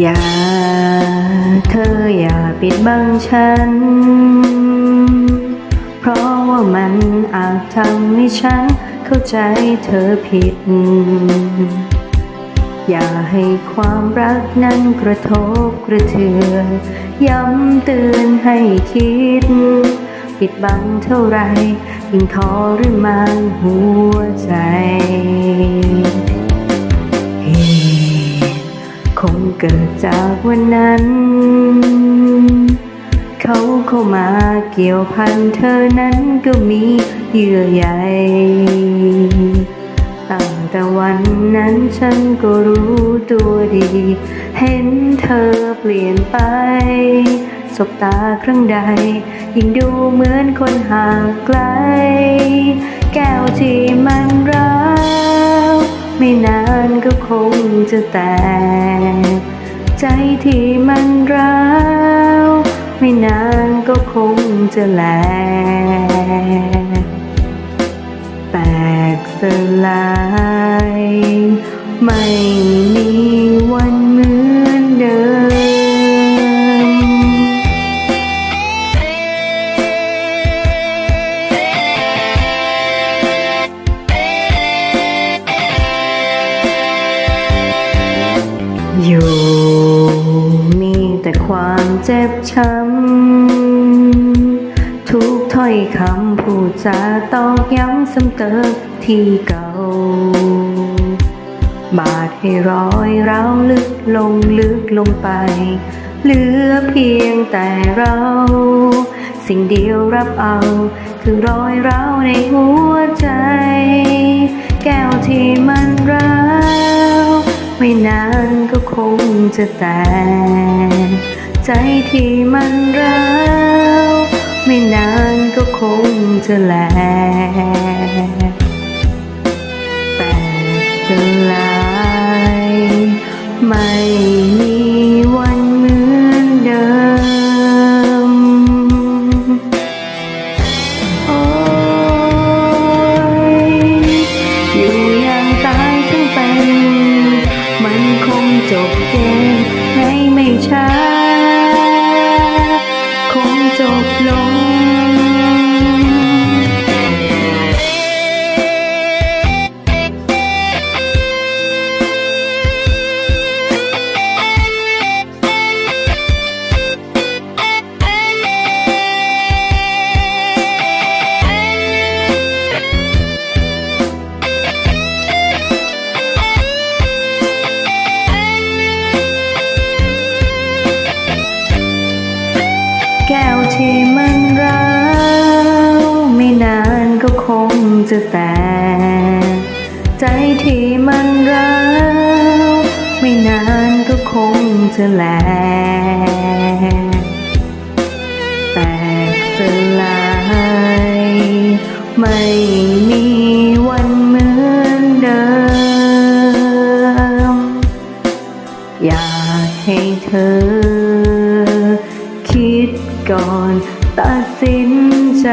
อย่า เธออย่าปิดบังฉัน เพราะว่ามันอาจทำให้ฉันเข้าใจเธอผิด อย่าให้ความรักนั้นกระทบกระเทือน ย้ำเตือนให้คิด ปิดบังเท่าไรยิ่งทรมานหัวใจ เกิดจากวันนั้น เขาเข้ามาเกี่ยวพันเธอนั้นก็มีเยื่อใยตั้งแต่วันนั้นฉันก็รู้ตัวดี เห็นเธอเปลี่ยนไป สบตาครั้งใด ยิ่งดูเหมือนคนห่างไกล แก้วที่มันร้าวไม่นานก็คงจะแตก ใจที่มันร้าว ไม่นานก็คงจะแหลกแตกสลาย ไม่มี ความเจ็บช้ำ ทุกถ้อยคำพูดจาตอกย้ำซ้ำเติมที่เก่า บาดให้รอยเราลึกลงลึกลงไป เหลือเพียงแต่เรา สิ่งเดียวรับเอา คือรอยเราในหัวใจ แก้วที่มันร้าวไม่นานก็คงจะแตก ใจที่มันร้าวไม่นานก็คงจะแหลกแตกสลายไม่มีวันเหมือนเดิม โอ้ยอยู่อย่างตายทั้งเป็น มันคงจบ ที่มันร้าวไม่นานก็คงจะแตก ใจที่มันร้าวไม่นานก็คงจะแหลกแตกสลาย ไม่มีวันเหมือนเดิม อยากให้เธอ ก่อนตัดสินใจ